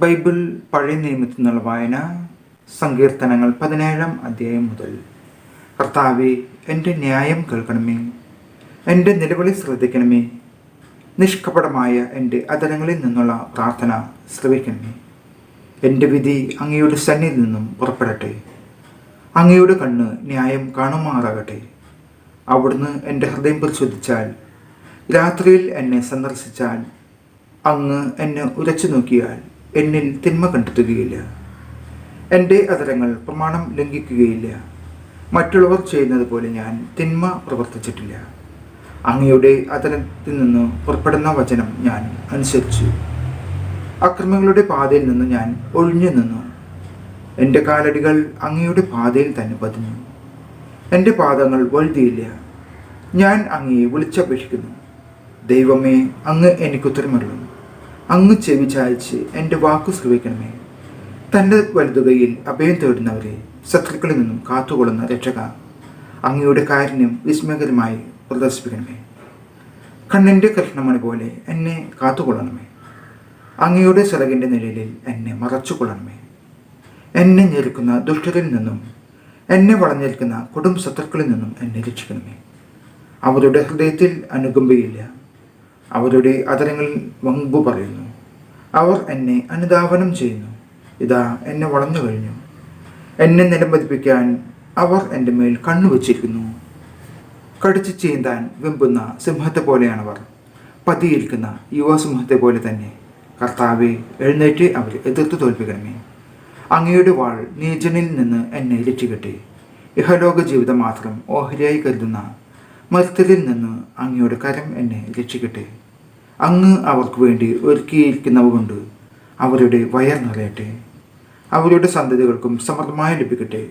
Bible പഴയ നിയമത്തിൽ നിന്നുള്ള വായന സങ്കീർത്തനങ്ങൾ പതിനേഴാം അധ്യായം മുതൽ. കർത്താവെ എന്റെ ന്യായം കേൾക്കണമേ. എന്റെ നിലവിളി ശ്രദ്ധിക്കണമേ. നിഷ്കപടമായ എന്റെ അതരങ്ങളിൽ നിന്നുള്ള പ്രാർത്ഥന ശ്രവിക്കണമേ. എന്റെ വിധി അങ്ങയുടെ സന്നിധി നിന്നും പുറപ്പെടട്ടെ. അങ്ങയുടെ കണ്ണ് ന്യായം കാണുമാറാകട്ടെ. അവിടുന്ന് എന്റെ ഹൃദയം പരിശോധിച്ചാൽ രാത്രിയിൽ എന്നെ സന്ദർശിച്ചാൽ അങ്ങ് എന്നെ ഉരച്ചു നോക്കിയാൽ എന്നിൽ തിന്മ കണ്ടെത്തുകയില്ല. എന്റെ അതരങ്ങൾ പ്രമാണം ലംഘിക്കുകയില്ല. മറ്റുള്ളവർ ചെയ്യുന്നത് പോലെ ഞാൻ തിന്മ പ്രവർത്തിച്ചിട്ടില്ല. അങ്ങയുടെ അതരത്തിൽ നിന്ന് പുറപ്പെടുന്ന വചനം ഞാൻ അനുസരിച്ചു. അക്രമികളുടെ പാതയിൽ നിന്ന് ഞാൻ ഒഴിഞ്ഞു നിന്നു. എന്റെ കാലടികൾ അങ്ങയുടെ പാതയിൽ തന്നെ പതിഞ്ഞു. എന്റെ പാദങ്ങൾ വഴുതിയില്ല. ഞാൻ അങ്ങയെ വിളിച്ചപേക്ഷിക്കുന്നു. ദൈവമേ അങ്ങ് എനിക്ക് അങ്ങ് ചെവി ചായച്ച് എന്റെ വാക്കു ശ്രവിക്കണമേ തന്റെ വലുതുകയിൽ അഭയം തേടുന്നവരെ ശത്രുക്കളിൽ നിന്നും കാത്തുകൊള്ളുന്ന രക്ഷക അങ്ങയുടെ കാരുണ്യം വിസ്മയകരമായി പ്രദർശിപ്പിക്കണമേ. കണ്ണിന്റെ കൃഷ്ണമണി പോലെ എന്നെ കാത്തുകൊള്ളണമേ. അങ്ങയുടെ ചിറകിന്റെ നിഴലിൽ എന്നെ മറച്ചുകൊള്ളണമേ. എന്നെ ഞെരുക്കുന്ന ദുഷ്ടരിൽ നിന്നും എന്നെ വളഞ്ഞേൽക്കുന്ന കൊടും ശത്രുക്കളിൽ നിന്നും എന്നെ രക്ഷിക്കണമേ. അവരുടെ ഹൃദയത്തിൽ അനുകമ്പയില്ല. അവരുടെ അതരങ്ങളിൽ വമ്പു പറയുന്നു. അവർ എന്നെ അനുധാവനം ചെയ്യുന്നു. ഇതാ എന്നെ വളഞ്ഞു കഴിഞ്ഞു. എന്നെ നിലംപതിപ്പിക്കാൻ അവർ എന്റെ മേൽ കണ്ണുവച്ചിരിക്കുന്നു കടിച്ചു ചീന്താൻ വെമ്പുന്ന സിംഹത്തെ പോലെയാണവർ. പതിയിരിക്കുന്ന യുവസിംഹത്തെ പോലെ തന്നെ. കർത്താവെ എഴുന്നേറ്റ് അവരെ എതിർത്ത് തോൽപ്പിക്കണമേ. അങ്ങയുടെ വാൾ നീചനിൽ നിന്ന് എന്നെ രക്ഷിക്കട്ടെ. ഇഹലോക ജീവിതം മാത്രം ഓഹരിയായി കരുതുന്ന മർത്തലിൽ നിന്ന് അങ്ങയുടെ കരം എന്നെ രക്ഷിക്കട്ടെ. അങ്ങ് അവർക്ക് വേണ്ടി ഒരുക്കിയിരിക്കുന്നവ കൊണ്ട് അവരുടെ വയർ നിറയട്ടെ. അവരുടെ സന്തതികൾക്കും സമൃദ്ധമായി ലഭിക്കട്ടെ.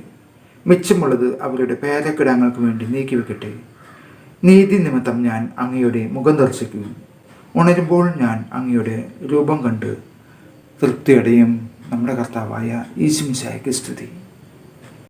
മിച്ചമുള്ളത് അവരുടെ പേരക്കിടാങ്ങൾക്ക് വേണ്ടി നീക്കിവെക്കട്ടെ നീതി നിമിത്തം ഞാൻ അങ്ങയുടെ മുഖം ദർശിക്കും. ഉണരുമ്പോൾ ഞാൻ അങ്ങയുടെ രൂപം കണ്ട് തൃപ്തിയടയും നമ്മുടെ കർത്താവായ ഈശുമിശായ്ക്ക് സ്തുതി.